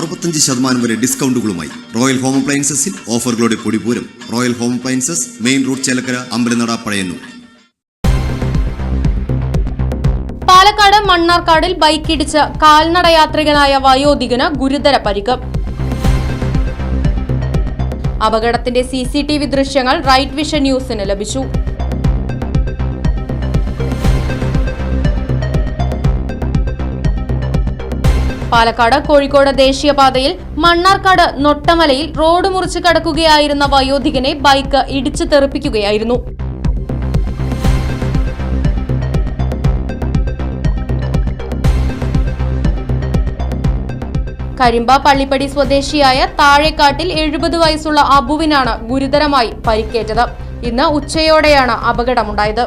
അറുപത്തഞ്ച് ശതമാനം വരെ ഡിസ്കൗണ്ടുകളുമായി റോയൽ ഹോം അപ്ലയൻസസിൽ ഓഫറുകളുടെ പൊടിപൂരം royal home appliances main road Chelakkara Ambalanada Pazhayannur. Palakkad മണ്ണാർക്കാടിൽ ബൈക്കിടിച്ച് കാൽനടയാത്രികനായ വയോധികന് ഗുരുതര പരിക്ക്. അപകടത്തിന്റെ സി സി ടി വി ദൃശ്യങ്ങൾ റൈറ്റ് വിഷൻ ന്യൂസിന് ലഭിച്ചു. പാലക്കാട് കോഴിക്കോട് ദേശീയപാതയിൽ മണ്ണാർക്കാട് നൊട്ടമലയിൽ റോഡ് മുറിച്ച് കടക്കുകയായിരുന്ന വയോധികനെ ബൈക്ക് ഇടിച്ചു തെറിപ്പിക്കുകയായിരുന്നു. കരിമ്പ പള്ളിപ്പടി സ്വദേശിയായ താഴെക്കാട്ടിൽ എഴുപത് വയസ്സുള്ള അബുവിനാണ് ഗുരുതരമായി പരിക്കേറ്റത്. ഇന്ന് ഉച്ചയോടെയാണ് അപകടമുണ്ടായത്.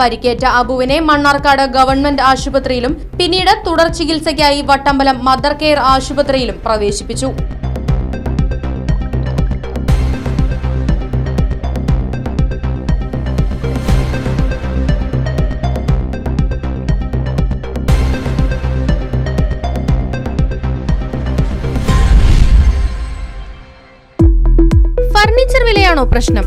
പരിക്കേറ്റ അബുവിനെ മണ്ണാർക്കാട് ഗവൺമെന്റ് ആശുപത്രിയിലും പിന്നീട് തുടർ ചികിത്സയ്ക്കായി വട്ടമ്പലം മദർ കെയർ ആശുപത്രിയിലും പ്രവേശിപ്പിച്ചു. ഫർണിച്ചർ വിലയാണോ പ്രശ്നം?